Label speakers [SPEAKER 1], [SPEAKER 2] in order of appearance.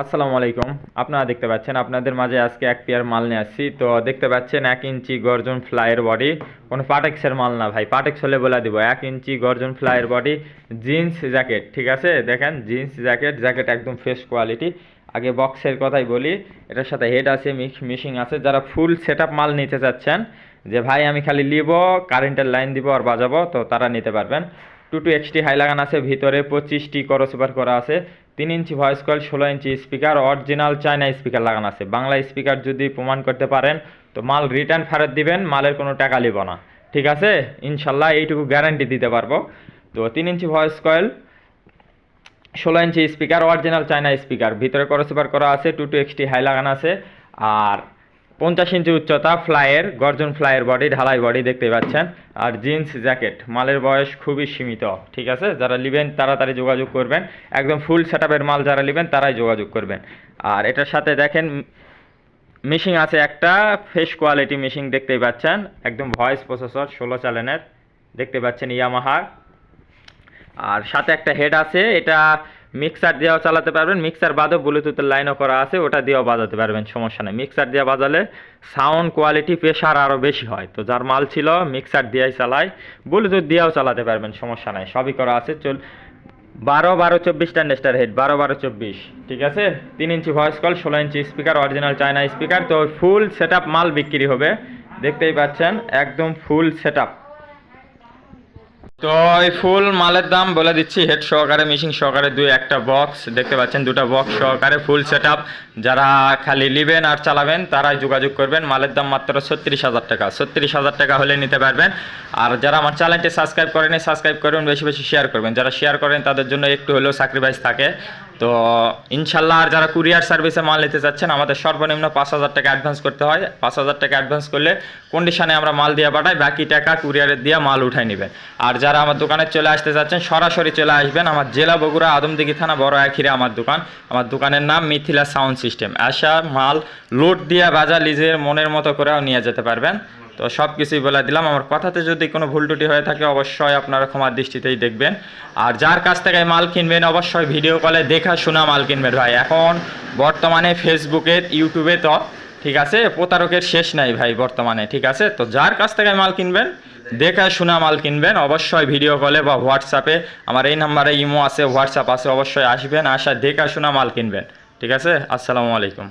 [SPEAKER 1] আসসালামু আলাইকুম। আপনারা দেখতে পাচ্ছেন, আপনাদের মাঝে আজকে এক পেয়ার মাল নিয়ে আসছি। তো দেখতে পাচ্ছেন, এক ইঞ্চি গর্জন ফ্লাইয়ের বডি। কোনো পাটেক্সের মাল না ভাই, পাটেক্স হলে বলে দিব, এক ইঞ্চি গর্জন ফ্লাইয়ের বডি, জিন্স জ্যাকেট, ঠিক আছে? দেখেন, জিন্স জ্যাকেট জ্যাকেট একদম ফ্রেশ কোয়ালিটি। আগে বক্সের কথাই বলি, এটার সাথে হেড আছে, মিক্স মিশিং আছে। যারা ফুল সেট মাল নিতে চাচ্ছেন, যে ভাই আমি খালি নিব কারেন্টের লাইন দিব আর বাজাবো, তো তারা নিতে পারবেন। টু টু এক্সটি হাই লাগানো আছে, ভিতরে পঁচিশটি করসিপার করা আছে। তিন ইঞ্চি ভয়েস কয়েল ষোলো ইঞ্চি স্পিকার অরিজিনাল চায়না স্পিকার লাগানো আছে। বাংলা স্পিকার যদি প্রমাণ করতে পারেন, তো মাল রিটার্ন ফেরত দিবেন, মালের কোনো টাকা নিব না। ঠিক আছে? ইনশাল্লাহ এইটুকু গ্যারান্টি দিতে পারব। তো তিন ইঞ্চি ভয়েস কয়েল ষোলো inch speaker original China speaker ভিতরে করসিপার করা আছে টু টু এক্সটি হাই লাগানো আছে। আর পঞ্চাশ ইঞ্চি উচ্চতা, ফ্লাইয়ের, গর্জন ফ্লাইয়ের বডি ঢালাই বডি দেখতে পাচ্ছেন। আর জিন্স জ্যাকেট মালের বয়স খুবই সীমিত, ঠিক আছে? যারা নেবেন, তাড়াতাড়ি যোগাযোগ করবেন। একদম ফুল সেট মাল যারা নেবেন, তারাই যোগাযোগ করবেন। আর এটার সাথে দেখেন মিশিং আছে একটা ফেস কোয়ালিটি মিশিং দেখতেই পাচ্ছেন। একদম ভয়েস প্রসেসর ষোলো চ্যানেলের দেখতে পাচ্ছেন ইয়ামাহার আর সাথে একটা হেড আছে, এটা মিক্সার দিয়েও চালাতে পারবেন। মিক্সার বাদেও ব্লুটুথের লাইনও করা আছে, ওটা দিয়েও বাজাতে পারবেন, সমস্যা নেই। মিক্সার দিয়ে বাজালে সাউন্ড কোয়ালিটি প্রেশার আরও বেশি হয়। তো যার মাল ছিল, মিক্সার দিয়েই চালায়। ব্লুটুথ দিয়েও চালাতে পারবেন, সমস্যা নাই। সবই করা আছে। চল, বারো বারো চব্বিশ টেন্ডেস্টার হেড বারো বারো চব্বিশ, ঠিক আছে? তিন ইঞ্চি ভয়েস কল ষোলো inch speaker original China speaker তো ফুল সেট মাল বিক্রি হবে। দেখতেই পাচ্ছেন, একদম ফুল সেট তো এই ফুল মালের দাম বলে দিচ্ছি, হেড সহকারে মিশিং সহকারে দুই একটা বক্স দেখতে পাচ্ছেন দুটা বক্স সহকারে ফুল সেট যারা খালি নেবেন আর চালাবেন, তারাই যোগাযোগ করবেন। মালের দাম মাত্র ছত্রিশ হাজার টাকা। ছত্রিশ হাজার টাকা হলে নিতে পারবেন। আর যারা আমার চ্যানেলটি সাবস্ক্রাইব করেনি সাবস্ক্রাইব করবেন বেশি বেশি শেয়ার করবেন। যারা শেয়ার করেন, তাদের জন্য একটু হলেও স্যাক্রিফাইস থাকে। তো ইনশাল্লাহ আর যারা কুরিয়ার সার্ভিসে মাল নিতে চাচ্ছেন, আমাদের সর্বনিম্ন পাঁচ হাজার টাকা অ্যাডভান্স করতে হয়। পাঁচ হাজার টাকা অ্যাডভান্স করলে কন্ডিশনে আমরা মাল দিয়ে পাঠাই, বাকি টাকা কুরিয়ারের দিয়ে মাল উঠাই নেবেন। আর যারা আমার দোকানে চলে আসতে চাচ্ছেন, সরাসরি চলে আসবেন। আমার জেলা বগুড়া আদমদিঘি থানা, বড় এখিরে আমার দোকান। আমার দোকানের নাম মিথিলা সাউন্ড সিস্টেম। আসা মাল লোড দিয়ে বাজা নিজের মনের মতো করেও নিয়ে যেতে পারবেন। তো সব কিছুই বলে দিলাম। আমার কথাতে যদি কোনো ভুল ত্রুটি হয়ে থাকে, অবশ্যই আপনারা ক্ষমার দৃষ্টিতেই দেখবেন। আর যার কাছ থেকে মাল কিনবেন, অবশ্যই ভিডিও কলে দেখা শোনা মাল কিনবেন ভাই। এখন বর্তমানে ফেসবুকে, ইউটিউবে তো, ঠিক আছে? প্রতারকের শেষ নাই ভাই বর্তমানে, ঠিক আছে? তো যার কাছ থেকে মাল কিনবেন, দেখা শোনা মাল কিনবেন। অবশ্যই ভিডিও কলে বা হোয়াটসঅ্যাপে আমার এই নাম্বারে ইমো আছে হোয়াটসঅ্যাপ আছে, অবশ্যই আসবেন, আসা দেখা শোনা মাল কিনবেন। ঠিক আছে? আসসালামু আলাইকুম।